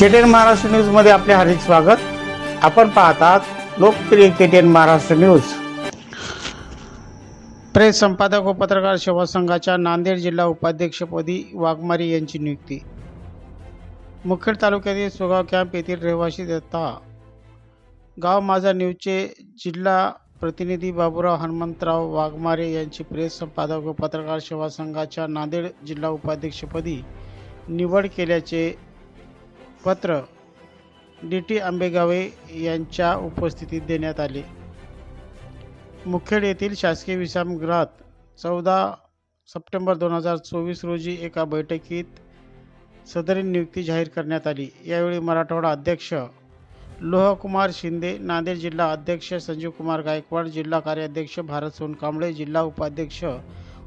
KTN Maharashtra न्यूजमध्ये आपले हार्दिक स्वागत. आपण पाहतात लोकप्रिय केटीएन महाराष्ट्र न्यूज. प्रेस संपादक व पत्रकार सेवा संघाच्या नांदेड जिल्हा उपाध्यक्षपदी वाघमारे यांची नियुक्ती. मुखेड तालुक्यातील सुगाव कॅम्प येथील रहिवासी दत्ता. गाव माझा न्यूजचे जिल्हा प्रतिनिधी बाबूराव हनुमंतराव वाघमारे यांची प्रेस संपादक व पत्रकार सेवा संघाच्या नांदेड जिल्हा उपाध्यक्षपदी निवड केल्याचे पत्र डी टी आंबेगावे यांच्या उपस्थितीत देण्यात आले. मुखेड येथील शासकीय विश्रामगृहात चौदा सप्टेंबर दोन हजार चोवीस रोजी एका बैठकीत सदरी नियुक्ती जाहीर करण्यात आली. यावेळी मराठवाडा अध्यक्ष लोहकुमार शिंदे नांदेड जिल्हा अध्यक्ष संजीव कुमार गायकवाड जिल्हा कार्याध्यक्ष भारत सोनकांबळे जिल्हा उपाध्यक्ष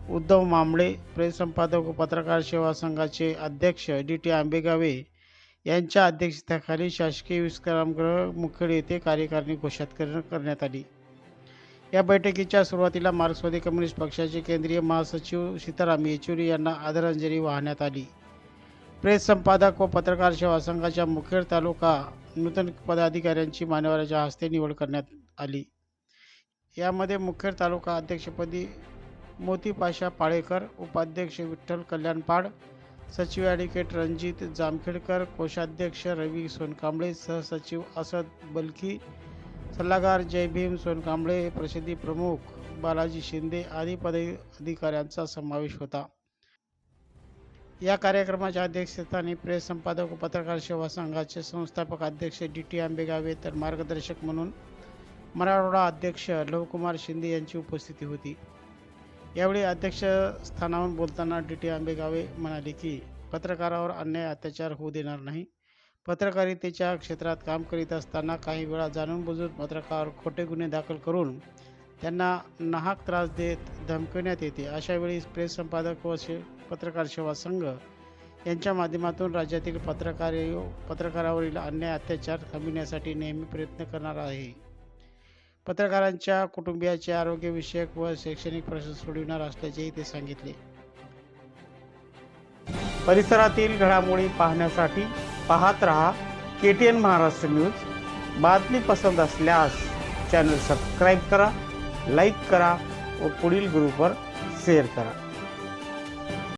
उद्धव मांबळे प्रेस संपादक व पत्रकार सेवा संघाचे अध्यक्ष डी टी आंबेगावे यांच्या अध्यक्षतेखाली शासकीय विश्रामगृह मुखेड येथे कार्यकारिणी घोषित करण्यात आली. या बैठकीच्या सुरुवातीला मार्क्सवादी कम्युनिस्ट पक्षाचे केंद्रीय महासचिव सीताराम येचुरी यांना आदरांजली वाहण्यात आली. प्रेस संपादक व पत्रकार सेवा संघाच्या मुखेड तालुका नूतन पदाधिकाऱ्यांची मान्यवराच्या हस्ते निवड करण्यात आली. यामध्ये मुखेड तालुका अध्यक्षपदी मोतीपाशा पाळेकर उपाध्यक्ष विठ्ठल कल्याणपाड सचिव ॲडव्होकेट रणजित जामखेडकर कोषाध्यक्ष रवी सोनकांबळे सहसचिव असद बलखी सल्लागार जय भीम सोनकांबळे प्रसिद्धी प्रमुख बालाजी शिंदे आदी पदाधिकाऱ्यांचा समावेश होता. या कार्यक्रमाच्या अध्यक्षस्थानी प्रेस संपादक व पत्रकार सेवा संघाचे संस्थापक अध्यक्ष डी टी आंबेगावे तर मार्गदर्शक म्हणून मराठवाडा अध्यक्ष लवकुमार शिंदे यांची उपस्थिती होती. यावेळी अध्यक्षस्थानावरून बोलताना डी टी आंबेगावे म्हणाले की पत्रकारावर अन्याय अत्याचार होऊ देणार नाही. पत्रकारितेच्या क्षेत्रात काम करीत असताना काही वेळा जाणून बुजून पत्रकार खोटे गुन्हे दाखल करून त्यांना नाहक त्रास देत धमकवण्यात येते. अशावेळी प्रेस संपादक व शे पत्रकार सेवा संघ यांच्या माध्यमातून राज्यातील पत्रकार पत्रकारावरील अन्याय अत्याचार थांबविण्यासाठी नेहमी प्रयत्न करणार आहे. पत्रकारांच्या कुटुंबियाचे आरोग्यविषयक व शैक्षणिक प्रश्न सोडविणार असल्याचेही ते सांगितले. परिसरातील घडामोडी पाहण्यासाठी पाहत रहा K T N Maharashtra news. बातमी पसंत असल्यास चॅनल सबस्क्राईब करा लाईक करा व पुढील ग्रुपवर शेअर करा.